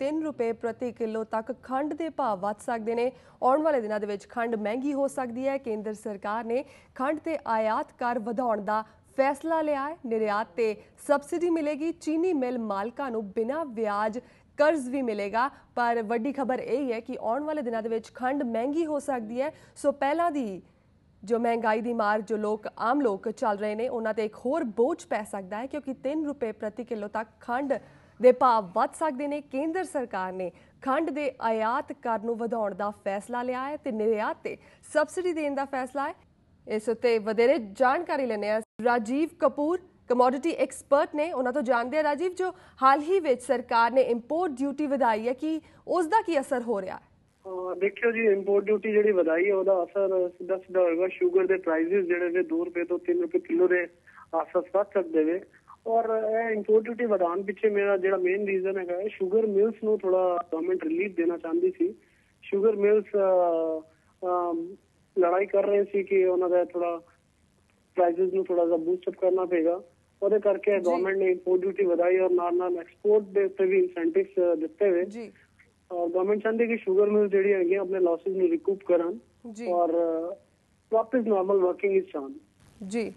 3 ਰੁਪਏ ਪ੍ਰਤੀ ਕਿਲੋ ਤੱਕ ਖੰਡ ਦੇ ਭਾਅ ਵੱਧ ਸਕਦੇ ਨੇ। ਆਉਣ ਵਾਲੇ ਦਿਨਾਂ ਦੇ ਵਿੱਚ ਖੰਡ ਮਹਿੰਗੀ ਹੋ ਸਕਦੀ ਹੈ। ਕੇਂਦਰ ਸਰਕਾਰ ਨੇ ਖੰਡ ਤੇ ਆਯਾਤ ਕਰ ਵਧਾਉਣ ਦਾ ਫੈਸਲਾ ਲਿਆ ਹੈ। ਨਿਰਯਾਤ ਤੇ ਸਬਸਿਡੀ ਮਿਲੇਗੀ। ਚੀਨੀ ਮਿਲ ਮਾਲਕਾਂ ਨੂੰ ਬਿਨਾਂ ਵਿਆਜ ਕਰਜ਼ ਵੀ ਮਿਲੇਗਾ। ਪਰ ਵੱਡੀ ਖਬਰ ਇਹ ਹੈ ਕਿ ਆਉਣ ਵਾਲੇ ਦਿਨਾਂ ਦੇ ਵਿੱਚ ਖੰਡ ਮਹਿੰਗੀ ਹੋ ਸਕਦੀ ਹੈ। ਸੋ ਪਹਿਲਾਂ ਦੀ ਜੋ ਮਹਿੰਗਾਈ ਦੀ ਮਾਰ ਜੋ ਲੋਕ, ਆਮ ਲੋਕ ਚੱਲ ਰਹੇ ਨੇ, ਉਹਨਾਂ ਤੇ ਇੱਕ ਹੋਰ ਬੋਝ ਪੈ ਸਕਦਾ ਹੈ। ਕਿਉਂਕਿ 3 ਰੁਪਏ ਪ੍ਰਤੀ ਕਿਲੋ ਤੱਕ ਖੰਡ ਦੇ ਭਾਅ ਵੱਧ ਸਕਦੇ ਨੇ। ਕੇਂਦਰ ਸਰਕਾਰ ਨੇ ਖੰਡ ਦੇ ਆਯਾਤ ਕਰ ਨੂੰ ਵਧਾਉਣ ਦਾ ਫੈਸਲਾ ਲਿਆ ਹੈ ਤੇ ਨਿਰਯਾਤ ਤੇ ਸਬਸਿਡੀ ਦੇਣ ਦਾ ਫੈਸਲਾ ਹੈ। ਇਸ ਉੱਤੇ ਵਧੇਰੇ ਜਾਣਕਾਰੀ ਲੈਣੇ ਆ ਰਾਜੀਵ ਕਪੂਰ ਕਮੋਡਿਟੀ ਐਕਸਪਰਟ ਨੇ ਉਹਨਾਂ ਤੋਂ ਜਾਣਦੇ ਆ ਰਾਜੀਵ, ਜੋ ਹਾਲ ਹੀ ਵਿੱਚ ਸਰਕਾਰ ਨੇ ਇੰਪੋਰਟ ਡਿਊਟੀ ਵਧਾਈ ਹੈ, ਕਿ ਉਸ ਦਾ ਕੀ ਅਸਰ ਹੋ ਰਿਹਾ ਹੈ? ਦੇਖਿਓ ਜੀ ਇੰਪੋਰਟ ਡਿਊਟੀ ਜਿਹੜੀ ਵਧਾਈ ਹੈ, ਉਹਦਾ ਅਸਰ ਸਿੱਧਾ ਸਿੱਧਾ ਹੋਏਗਾ। ਸ਼ੂਗਰ ਦੇ ਪ੍ਰਾਈਸਿਸ ਜਿਹੜੇ ਨੇ 2 ਰੁਪਏ ਤੋਂ 3 ਰੁਪਏ ਕਿਲੋ ਦੇ ਆਸ-ਪਾਸ ਵੱਧ ਸਕਦੇ ਨੇ। ਔਰ ਇਹ ਇੰਪੋਰਟ ਡਿਊਟੀ ਵਧਾਉਣ ਪਿੱਛੇ ਮੇਰਾ ਜਿਹੜਾ ਮੇਨ ਰੀਜ਼ਨ ਹੈਗਾ ਹੈ ਸ਼ੂਗਰ ਮਿਲਸ ਨੂੰ ਥੋੜਾ ਗਵਰਨਮੈਂਟ ਰਿਲੀਫ ਦੇਣਾ ਚਾਹੁੰਦੀ ਸੀ। ਸ਼ੂਗਰ ਮਿਲਸ ਲੜਾਈ ਕਰ ਰਹੇ ਸੀ ਕਿ ਉਹਨਾਂ ਦਾ ਥੋੜਾ ਪ੍ਰਾਈਸਿਸ ਨੂੰ ਥੋੜਾ ਜਿਹਾ ਬੂਸਟ ਅਪ ਕਰਨਾ ਪਏਗਾ। ਉਹਦੇ ਕਰਕੇ ਗਵਰਨਮੈਂਟ ਨੇ ਇੰਪੋਰਟ ਡਿਊਟੀ ਵਧਾਈ ਔਰ ਨਾਲ ਨਾਲ ਐਕਸਪੋਰਟ ਦੇ ਉੱਤੇ ਵੀ ਇਨਸੈਂਟਿਵਸ ਦਿੱਤੇ ਹੋਏ। ਜੀ। ਔਰ ਗਵਰਨਮੈਂਟ ਚਾਹੁੰਦੀ ਕਿ ਸ਼ੂਗਰ ਮਿਲ ਜਿਹੜੀ ਹੈਗੀਆਂ ਆਪਣੇ ਲਾਸਸ ਨੂੰ ਰਿਕੂਪ ਕਰਨ। ਜੀ। ਔਰ ਵਾਪਸ ਨਾਰਮਲ ਵਰਕਿੰਗ ਇਸ ਚਾਹਨ ਜੀ।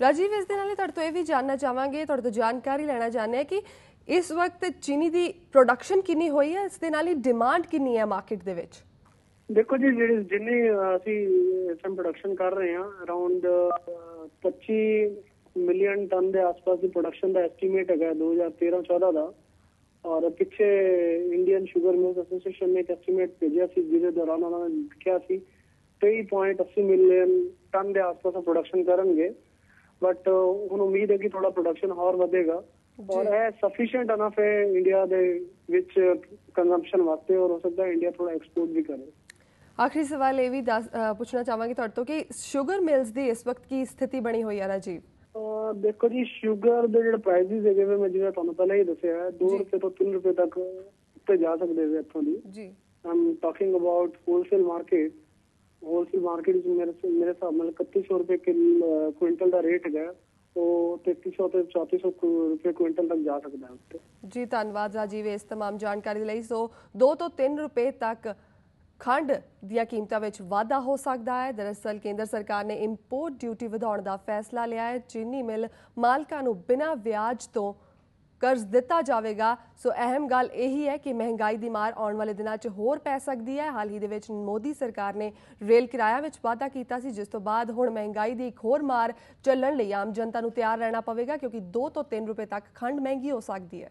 ਰਾਜੀਵ, ਇਸ ਦੇ ਨਾਲ ਤੁਹਾਡੇ ਤੋਂ ਇਹ ਵੀ ਜਾਨਣਾ ਚਾਹਾਂਗੇ, ਤੁਹਾਡੇ ਤੋਂ ਜਾਣਕਾਰੀ ਲੈਣਾ ਚਾਹੁੰਦੇ ਹਾਂ ਕਿ ਇਸ ਵਕਤ ਚੀਨੀ ਦੀ ਪ੍ਰੋਡਕਸ਼ਨ ਕਿੰਨੀ ਹੋਈ ਹੈ, ਇਸ ਦੇ ਨਾਲ ਹੀ ਡਿਮਾਂਡ ਕਿੰਨੀ ਹੈ ਮਾਰਕੀਟ ਦੇ ਵਿੱਚ? ਦੇਖੋ ਜੀ, ਜਿਹੜੀ ਜਿੰਨੀ ਅਸੀਂ ਸਮ ਪ੍ਰੋਡਕਸ਼ਨ ਕਰ ਰਹੇ ਹਾਂ ਅਰਾਊਂਡ 25 ਮਿਲੀਅਨ ਟਨ ਦੇ ਆਸ-ਪਾਸ ਦੀ ਪ੍ਰੋਡਕਸ਼ਨ ਦਾ ਐਸਟੀਮੇਟ ਹੈਗਾ 2013-14 ਦਾ। ਔਰ ਪਿੱਛੇ ਇੰਡੀਅਨ ਸ਼ੂਗਰ ਮਿਲਸ ਐਸੋਸੀਏਸ਼ਨ ਨੇ ਇੱਕ ਐਸਟੀਮੇਟ ਭੇਜਿਆ ਸੀ, ਜਿਹਦੇ ਦੌਰਾਨ ਉਹਨਾਂ ਨੇ ਲਿਖਿਆ ਸੀ 23.80 ਮਿਲੀਅਨ ਟਨ ਦੇ ਆਸ-ਪਾਸ ਪ੍ਰੋਡਕਸ਼ਨ ਕਰਨਗੇ। ਬਟ ਹੁਣ ਉਮੀਦ ਹੈ ਕਿ ਥੋੜਾ ਪ੍ਰੋਡਕਸ਼ਨ ਹੋਰ ਵਧੇਗਾ। ਔਰ ਇਹ ਸਫੀਸ਼ੀਐਂਟ ਅਨਫ ਹੈ ਇੰਡੀਆ ਦੇ ਵਿੱਚ ਕੰਜ਼ੰਪਸ਼ਨ ਵਾਸਤੇ ਔਰ ਹੋ ਸਕਦਾ ਇੰਡੀਆ ਥੋੜਾ ਐਕਸਪੋਰਟ ਵੀ ਕਰੇ। ਆਖਰੀ ਸਵਾਲ ਇਹ ਵੀ ਪੁੱਛਣਾ ਚਾਹਾਂਗੇ ਤੁਹਾਡੇ ਤੋਂ ਕਿ ਸ਼ੂਗਰ ਮਿਲਸ ਦੀ ਇਸ ਵਕਤ ਕੀ ਸਥਿਤੀ ਬਣੀ ਹੋਈ ਹੈ ਰਾਜੀਵ? ਦੇਖੋ ਜੀ ਸ਼ੂਗਰ ਦੇ ਜਿਹੜੇ ਪ੍ਰਾਈਸਿਸ ਹੈਗੇ ਮੈਂ ਜਿਵੇਂ ਤੁਹਾਨੂੰ ਪਹਿਲਾਂ ਹੀ ਦੱਸਿਆ ਹੈ 2 ਜੀ। ਰੁਪਏ ਤੋਂ 3 ਰੁਪਏ ਤੱਕ ਉੱਤੇ ਜਾ ਸਕਦੇ ਵੇ ਇੱਥੋਂ ਦੀ। ਜੀ। I'm talking about wholesale market wholesale market ਵਿੱਚ ਮੇਰੇ ਮੇਰੇ ਹਿਸਾਬ ਨਾਲ 3100 ਰੁਪਏ ਕਿਲ ਕੁਇੰਟਲ ਦਾ ਰੇਟ ਹੈਗਾ ਉਹ 3300 ਤੇ 3400 ਕੁ ਰੁਪਏ ਕੁਇੰਟਲ ਤੱਕ ਜਾ ਸਕਦਾ ਹੈ ਉੱਤੇ ਜੀ ਧੰਨਵਾਦ ਰਾਜੀਵ ਇਸ तमाम ਜਾਣਕਾਰੀ ਲਈ ਸੋ 2 ਤੋਂ 3 ਰੁਪਏ ਤੱਕ ਖੰਡ ਦੀਆਂ ਕੀਮਤਾਂ ਵਿੱਚ ਵਾਧਾ ਹੋ ਸਕਦਾ ਹੈ ਦਰਅਸਲ ਕੇਂਦਰ ਸਰਕਾਰ ਨੇ ਇੰਪੋਰਟ ਡਿਊਟੀ ਵਧਾਉਣ ਦਾ ਫੈਸਲਾ ਲਿਆ ਹੈ ਚੀਨੀ ਮਿਲ ਮਾਲਕਾਂ ਨੂੰ ਬਿਨਾਂ ਵਿਆਜ ਤੋਂ ਕਰਜ਼ ਦਿੱਤਾ ਜਾਵੇਗਾ। ਸੋ ਅਹਿਮ ਗੱਲ ਇਹੀ ਹੈ ਕਿ ਮਹਿੰਗਾਈ ਦੀ ਮਾਰ ਆਉਣ ਵਾਲੇ ਦਿਨਾਂ 'ਚ ਹੋਰ ਪੈ ਸਕਦੀ ਹੈ। ਹਾਲ ਹੀ ਦੇ ਵਿੱਚ ਮੋਦੀ ਸਰਕਾਰ ਨੇ ਰੇਲ ਕਿਰਾਇਆ ਵਿੱਚ ਵਾਧਾ ਕੀਤਾ ਸੀ, ਜਿਸ ਤੋਂ ਬਾਅਦ ਹੁਣ ਮਹਿੰਗਾਈ ਦੀ ਇੱਕ ਹੋਰ ਮਾਰ ਚੱਲਣ ਲਈ ਆਮ ਜਨਤਾ ਨੂੰ ਤਿਆਰ ਰਹਿਣਾ ਪਵੇਗਾ, ਕਿਉਂਕਿ 2 ਤੋਂ 3 ਰੁਪਏ ਤੱਕ ਖੰਡ ਮਹਿੰਗੀ ਹੋ ਸਕਦੀ ਹੈ।